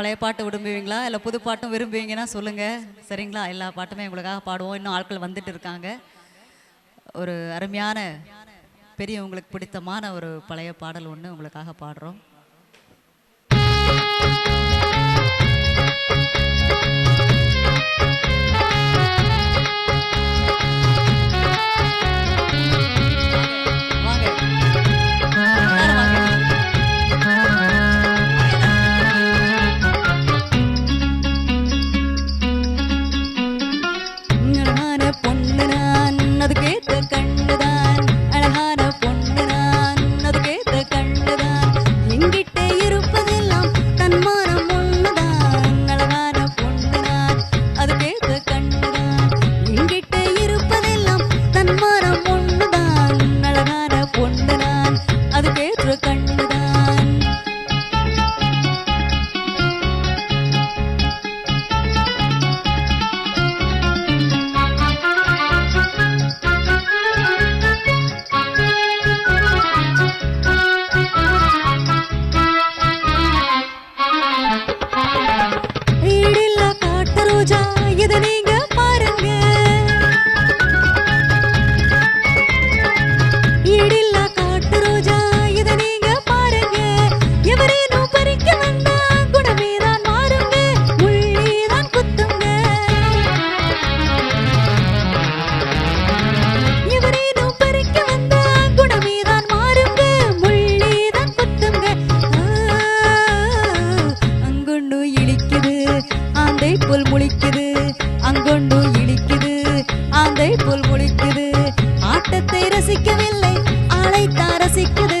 பழைய பாட்டு விரும்புவீங்களா? இல்லை புது பாட்டும் விரும்புவீங்கன்னா சொல்லுங்கள் சரிங்களா? எல்லா பாட்டுமே உங்களுக்காக பாடுவோம். இன்னும் ஆட்கள் வந்துட்டு இருக்காங்க. ஒரு அருமையான பெரியவங்களுக்கு பிடித்தமான ஒரு பழைய பாடல் ஒன்று உங்களுக்காக பாடுறோம். அதுக்கேத்த ஆந்தை புல் முழிக்குது அங்கொண்டு இழிக்குது ஆந்தை புல் முழிக்குது ஆட்டத்தை ரசிக்கவில்லை ஆளைத்தான் ரசிக்குது.